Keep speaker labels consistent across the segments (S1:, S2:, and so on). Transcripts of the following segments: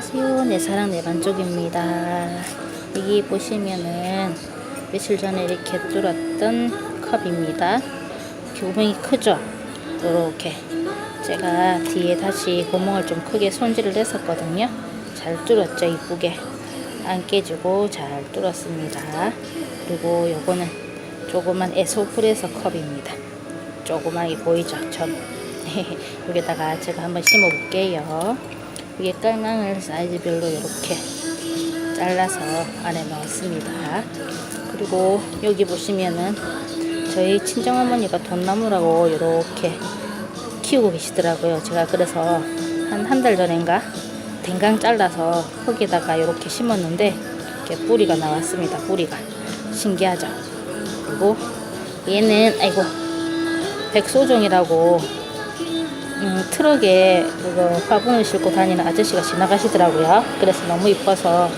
S1: 안녕하세요. 내 사랑 내 반쪽입니다. 여기 보시면은 며칠 전에 이렇게 뚫었던 컵입니다. 교봉이 크죠? 이렇게 제가 뒤에 다시 구멍을 좀 크게 손질을 했었거든요. 잘 뚫었죠, 이쁘게. 안 깨지고 잘 뚫었습니다. 그리고 요거는 조그만 에소프레소 컵입니다. 조그맣게 보이죠? 전 여기다가 제가 한번 심어 볼게요. 이게 깔망을 사이즈별로 이렇게 잘라서 안에 넣었습니다. 그리고 여기 보시면은 저희 친정어머니가 돈나무라고 이렇게 키우고 계시더라고요. 제가 그래서 한 한 달 전인가 댕강 잘라서 흙에다가 이렇게 심었는데 이렇게 뿌리가 나왔습니다. 뿌리가 신기하죠. 그리고 얘는 아이고 백소종이라고 음, 트럭에 그거 화분을 싣고 다니는 아저씨가 지나가시더라고요. 그래서 너무 이뻐서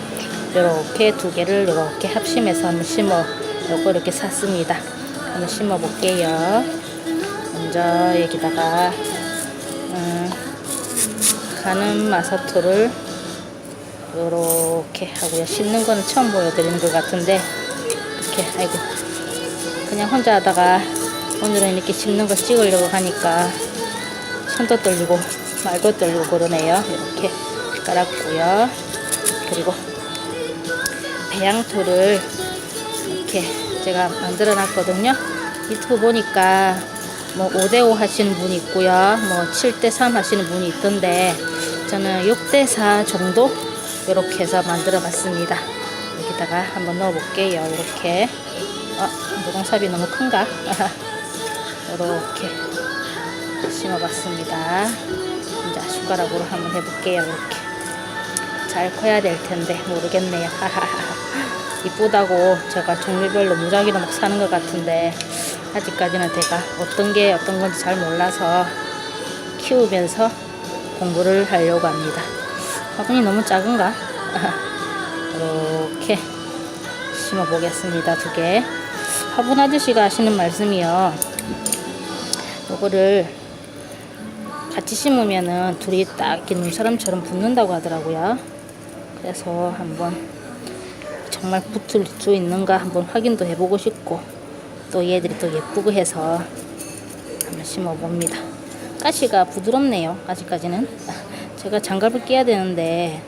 S1: 이렇게 두 개를 이렇게 합심해서 한번 심어 요거 이렇게 샀습니다. 한번 심어 볼게요. 먼저 여기다가 음, 가는 마사토를 이렇게 하고요. 심는 거는 처음 보여드리는 것 같은데 이렇게 아이고 그냥 혼자 하다가 오늘은 이렇게 심는 거 찍으려고 하니까 손도 떨리고 말도 떨리고 그러네요. 이렇게 깔았고요. 그리고 배양토를 이렇게 제가 만들어 놨거든요. 유튜브 보니까 뭐 5대5 하시는 분이 있고요. 뭐 7대3 하시는 분이 있던데 저는 6대4 정도 이렇게 해서 만들어 봤습니다. 여기다가 한번 넣어 볼게요. 이렇게. 어, 무공삽이 너무 큰가? 이렇게 심어봤습니다. 이제 숟가락으로 한번 해볼게요. 이렇게 잘 커야 될 텐데 모르겠네요. 이쁘다고 제가 종류별로 무작위로 막 사는 것 같은데 아직까지는 제가 어떤 게 어떤 건지 잘 몰라서 키우면서 공부를 하려고 합니다. 화분이 너무 작은가? 이렇게 심어 보겠습니다. 두 개. 화분 아저씨가 하시는 말씀이요. 요거를 같이 심으면은 둘이 딱 이렇게 눈사람처럼 붙는다고 하더라고요. 그래서 한번 정말 붙을 수 있는가 한번 확인도 해보고 싶고 또 얘들이 또 예쁘고 해서 한번 심어봅니다. 가시가 부드럽네요. 아직까지는 제가 장갑을 끼야 되는데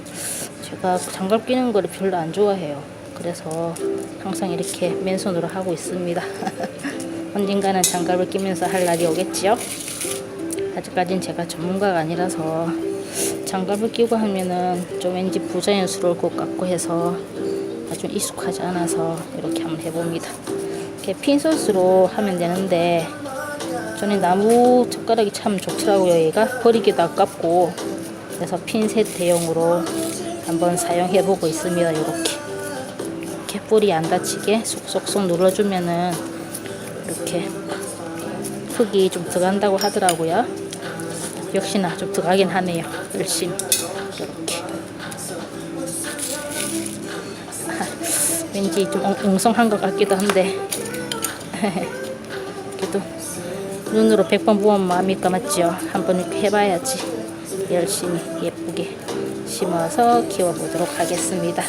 S1: 제가 장갑 끼는 거를 별로 안 좋아해요. 그래서 항상 이렇게 맨손으로 하고 있습니다. 언젠가는 장갑을 끼면서 할 날이 오겠지요. 아직까진 제가 전문가가 아니라서 장갑을 끼고 하면은 좀 왠지 부자연스러울 것 같고 해서 아주 익숙하지 않아서 이렇게 한번 해봅니다. 이렇게 핀소스로 하면 되는데 저는 나무 젓가락이 참 좋더라고요. 얘가 버리기도 아깝고 그래서 핀셋 대용으로 한번 사용해보고 있습니다. 이렇게 이렇게 뿌리 안 다치게 쏙쏙쏙 눌러주면은 이렇게 흙이 좀 들어간다고 하더라고요. 역시나 좀 들어가긴 하네요. 열심히 이렇게 왠지 좀 엉- 엉성한 것 같기도 한데 그래도 눈으로 100번 보면 마음이 까맣지요. 한번 이렇게 해봐야지 열심히 예쁘게 심어서 키워보도록 하겠습니다.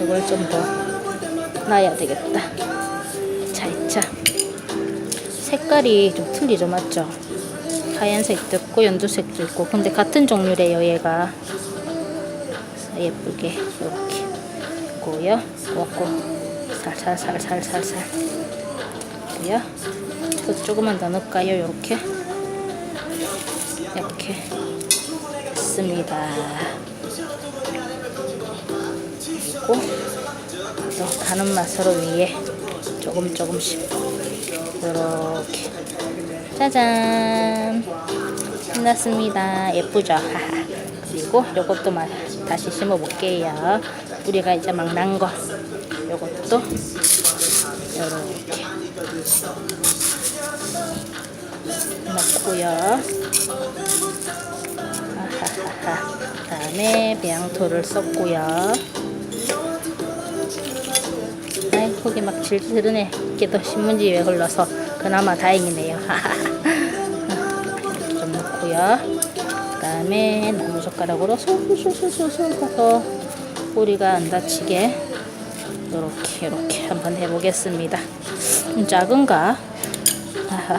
S1: 이걸 좀 더 놔야 되겠다. 자, 자. 색깔이 좀 틀리죠, 맞죠? 하얀색도 있고 연두색도 있고 근데 같은 종류래요, 얘가. 예쁘게 이렇게 있고요. 꽂고 살살살살살살. 고요. 또 조금만 더 넣을까요? 이렇게. 이렇게 됐습니다. 그리고 또 가는 맛으로 위에 조금 조금씩 이렇게 짜잔. 끝났습니다. 예쁘죠? 그리고 요것도 마- 다시 심어 볼게요. 뿌리가 이제 막 난 거. 요것도 이렇게. 넣고요. 다음에 배양토를 썼고요. 아이 거기 막 질질 흐르네. 이게 또 신문지에 흘러서 그나마 다행이네요 좀 넣고요 그 다음에 나무젓가락으로 솔솔솔솔솔 해서 꼬리가 안 다치게 이렇게 이렇게 한번 해보겠습니다. 좀 작은가? 아하.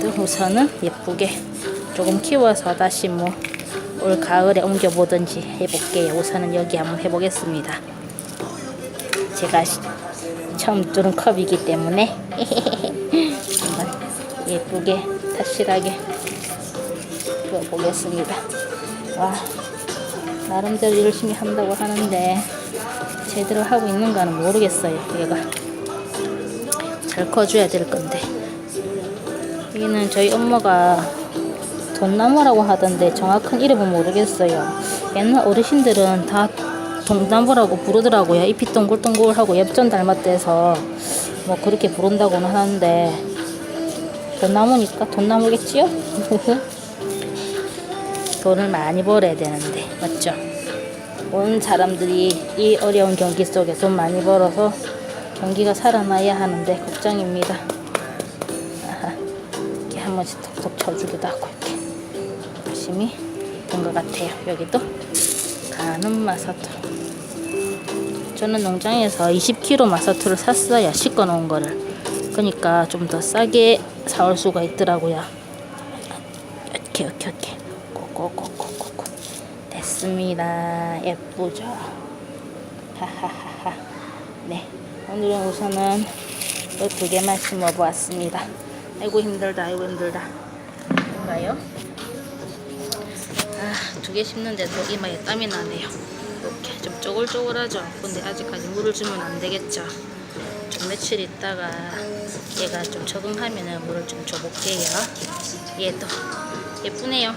S1: 또 우선은 예쁘게 조금 키워서 다시 뭐 올 가을에 옮겨보든지 해볼게요. 우선은 여기 한번 해보겠습니다. 제가 시- 처음 뚫은 컵이기 때문에 한번 예쁘게 타실하게 키워보겠습니다. 와 나름대로 열심히 한다고 하는데 제대로 하고 있는가는 모르겠어요. 얘가 잘 커줘야 될 건데 여기는 저희 엄마가 돈나무라고 하던데 정확한 이름은 모르겠어요. 옛날 어르신들은 다 돈나무라고 부르더라고요. 잎이 동글동글하고 엽전 닮았대서 뭐 그렇게 부른다고는 하는데 돈나무니까 돈나무겠지요? 돈을 많이 벌어야 되는데 맞죠? 온 사람들이 이 어려운 경기 속에 돈 많이 벌어서 경기가 살아나야 하는데 걱정입니다. 이렇게 한 번씩 톡톡 쳐주기도 하고 이렇게 열심히 된 것 같아요. 여기도 가는 마사토. 저는 농장에서 20kg 마사토를 샀어요. 씻어 놓은 거를. 그러니까 좀 더 싸게 사올 수가 있더라고요. 이렇게 이렇게 이렇게 꼬꼬꼬꼬꼬꼬 됐습니다. 예쁘죠? 하하하하. 네, 오늘은 우선은 이두 개만 심어보았습니다. 아이고 힘들다, 아이고 힘들다. 뭔가요? 아, 두개 심는데도 이마에 땀이 나네요. 이렇게 좀 쪼글쪼글하죠. 근데 아직까지 물을 주면 안 되겠죠. 좀 며칠 있다가 얘가 좀 적응하면은 물을 좀 줘볼게요. 얘도 예쁘네요.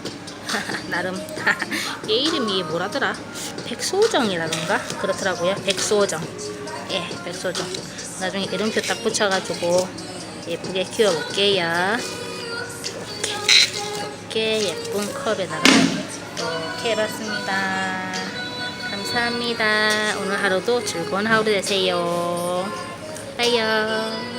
S1: 나름 얘 이름이 뭐라더라? 백소정이라던가 그렇더라고요. 백소정. 예, 백소정. 나중에 이름표 딱 붙여가지고 예쁘게 키워볼게요. 이렇게 예쁜 컵에다가 이렇게 해봤습니다. 감사합니다. 오늘 하루도 즐거운 하루 되세요. 빠이요.